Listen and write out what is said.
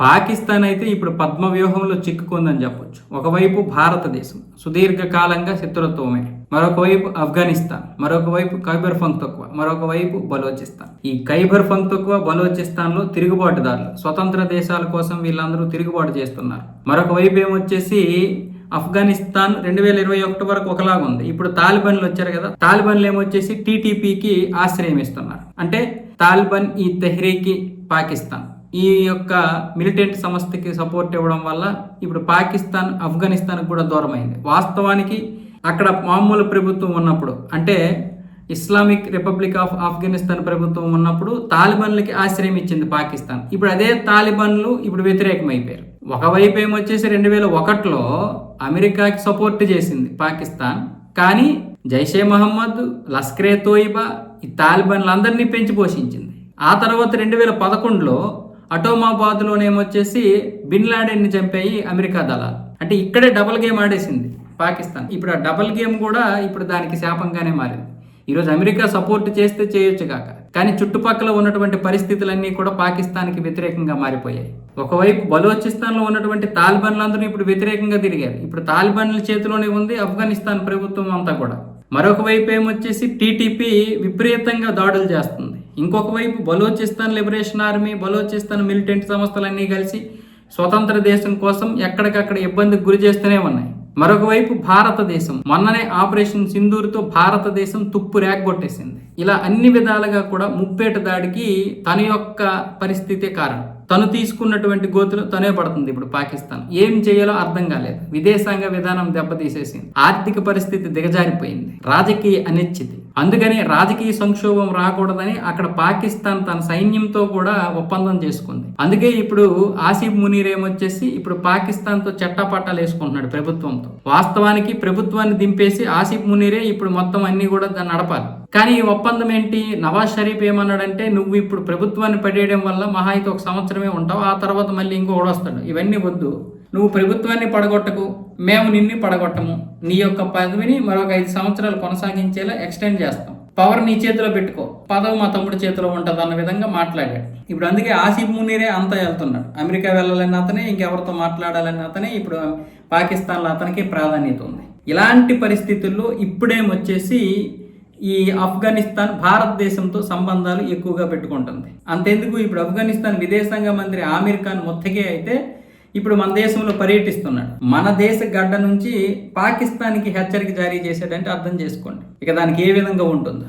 పాకిస్తాన్ అయితే ఇప్పుడు పద్మ వ్యూహంలో చిక్కుకుందని చెప్పొచ్చు. ఒకవైపు భారతదేశం సుదీర్ఘకాలంగా శత్రుత్వమే. మరొక వైపు ఆఫ్ఘనిస్తాన్ మరొక వైపు ఖైబర్ పంక్తక్కువ మరొక వైపు బలోచిస్తాన్. ఈ ఖైబర్ పంక్తక్కువ బలోచిస్తాన్లో తిరుగుబాటుదారులు స్వతంత్ర దేశాల కోసం వీళ్ళందరూ తిరుగుబాటు చేస్తున్నారు. మరొక వైపు ఏమొచ్చేసి ఆఫ్ఘనిస్తాన్ రెండు వేల ఇరవై ఒకటి వరకు ఒకలాగా ఉంది. ఇప్పుడు తాలిబన్లు వచ్చారు కదా తాలిబన్లు ఏమొచ్చేసి టీటీపీకి ఆశ్రయం ఇస్తున్నారు. అంటే తాలిబన్ ఈ తెహ్రీకి పాకిస్తాన్. ఈ యొక్క మిలిటెంట్ సంస్థకి సపోర్ట్ ఇవ్వడం వల్ల ఇప్పుడు పాకిస్తాన్ ఆఫ్ఘనిస్తాన్ కూడా దూరమైంది. వాస్తవానికి అక్కడ మామూలు ప్రభుత్వం ఉన్నప్పుడు అంటే ఇస్లామిక్ రిపబ్లిక్ ఆఫ్ ఆఫ్ఘనిస్తాన్ ప్రభుత్వం ఉన్నప్పుడు తాలిబన్లకి ఆశ్రయం ఇచ్చింది పాకిస్తాన్. ఇప్పుడు అదే తాలిబన్లు ఇప్పుడు వ్యతిరేకమైపోయారు. ఒకవైపు ఏమొచ్చేసి రెండు వేల ఒకటిలో అమెరికాకి సపోర్ట్ చేసింది పాకిస్తాన్. కానీ జైషే మహమ్మద్ లస్కరే తోయిబా ఈ తాలిబన్లందరినీ పెంచి పోషించింది. ఆ తర్వాత రెండు వేల పదకొండులో అటోమాబాద్లోనేమొచ్చేసి బిన్ లాడెన్ని చంపాయి అమెరికా దళాలు. అంటే ఇక్కడే డబల్ గేమ్ ఆడేసింది పాకిస్తాన్. ఇప్పుడు ఆ డబల్ గేమ్ కూడా ఇప్పుడు దానికి శాపంగానే మారింది. ఈరోజు అమెరికా సపోర్ట్ చేస్తే చేయొచ్చు కాక. కానీ చుట్టుపక్కల ఉన్నటువంటి పరిస్థితులన్నీ కూడా పాకిస్తాన్కి వ్యతిరేకంగా మారిపోయాయి. ఒకవైపు బలోచిస్తాన్లో ఉన్నటువంటి తాలిబాన్లందరూ ఇప్పుడు వ్యతిరేకంగా తిరిగారు. ఇప్పుడు తాలిబన్ల చేతిలోనే ఉంది ఆఫ్ఘనిస్తాన్ ప్రభుత్వం అంతా కూడా. మరొక వైపు ఏమొచ్చేసి టీటీపీ విపరీతంగా దాడులు చేస్తుంది. ఇంకొక వైపు Balochistan liberation army Balochistan militant సంస్థలన్నీ కలిసి స్వతంత్ర దేశం కోసం ఎక్కడికక్కడ ఇబ్బందికి గురి చేస్తూనే ఉన్నాయి. మరొక వైపు భారతదేశం. మొన్ననే ఆపరేషన్ సింధూర్తో భారతదేశం తుప్పు రేగొట్టేసింది ఇలా అన్ని విధాలుగా కూడా ముప్పేట దాడికి తన యొక్క పరిస్థితే కారణం. తను తీసుకున్నటువంటి గోతులు తనే పడుతుంది ఇప్పుడు పాకిస్తాన్. ఏం చేయాలో అర్థం కాలేదు. విదేశాంగ విధానం దెబ్బతీసేసింది. ఆర్థిక పరిస్థితి దిగజారిపోయింది. రాజకీయ అనిశ్చితి. అందుకని రాజకీయ సంక్షోభం రాకూడదని అక్కడ పాకిస్తాన్ తన సైన్యంతో కూడా ఒప్పందం చేసుకుంది. అందుకే ఇప్పుడు ఆసిఫ్ మునీర్ ఏమొచ్చేసి ఇప్పుడు పాకిస్తాన్తో చట్టపట్టాలు వేసుకుంటున్నాడు ప్రభుత్వంతో. వాస్తవానికి ప్రభుత్వాన్ని దింపేసి ఆసిఫ్ మునీరే ఇప్పుడు మొత్తం అన్ని కూడా దాన్ని నడపాలి. కానీ ఈ ఒప్పందం ఏంటి? నవాజ్ షరీఫ్ ఏమన్నాడంటే నువ్వు ఇప్పుడు ప్రభుత్వాన్ని పడేయడం వల్ల మహా అయితే ఒక సంవత్సరమే ఉంటావు ఆ తర్వాత మళ్ళీ ఇంకో వస్తాడు ఇవన్నీ వద్దు. నువ్వు ప్రభుత్వాన్ని పడగొట్టకు మేము నిన్ను పడగొట్టము. నీ యొక్క పదవిని మరొక ఐదు సంవత్సరాలు కొనసాగించేలా ఎక్స్టెండ్ చేస్తాం. పవర్ నీ చేతిలో పెట్టుకో. పదవి మా తమ్ముడి చేతిలో ఉంటుంది అన్న విధంగా మాట్లాడాడు. ఇప్పుడు అందుకే ఆసిఫ్ మునీరే అంతా వెళ్తున్నాడు. అమెరికా వెళ్ళాలని అతనే ఇంకెవరితో మాట్లాడాలని అతనే ఇప్పుడు పాకిస్తాన్లో అతనికి ప్రాధాన్యత ఉంది. ఇలాంటి పరిస్థితుల్లో ఇప్పుడేమొచ్చేసి ఈ ఆఫ్ఘనిస్తాన్ భారతదేశంతో సంబంధాలు ఎక్కువగా పెట్టుకుంటుంది. అంతెందుకు ఇప్పుడు ఆఫ్ఘనిస్తాన్ విదేశాంగ మంత్రి ఆమీర్ ఖాన్ ముత్తగే అయితే ఇప్పుడు మన దేశంలో పర్యటిస్తున్నాడు. మన దేశ గడ్డ నుంచి పాకిస్తాన్కి హెచ్చరిక జారీ చేశాడంటే అర్థం చేసుకోండి. ఇక దానికి ఏ విధంగా ఉంటుందో.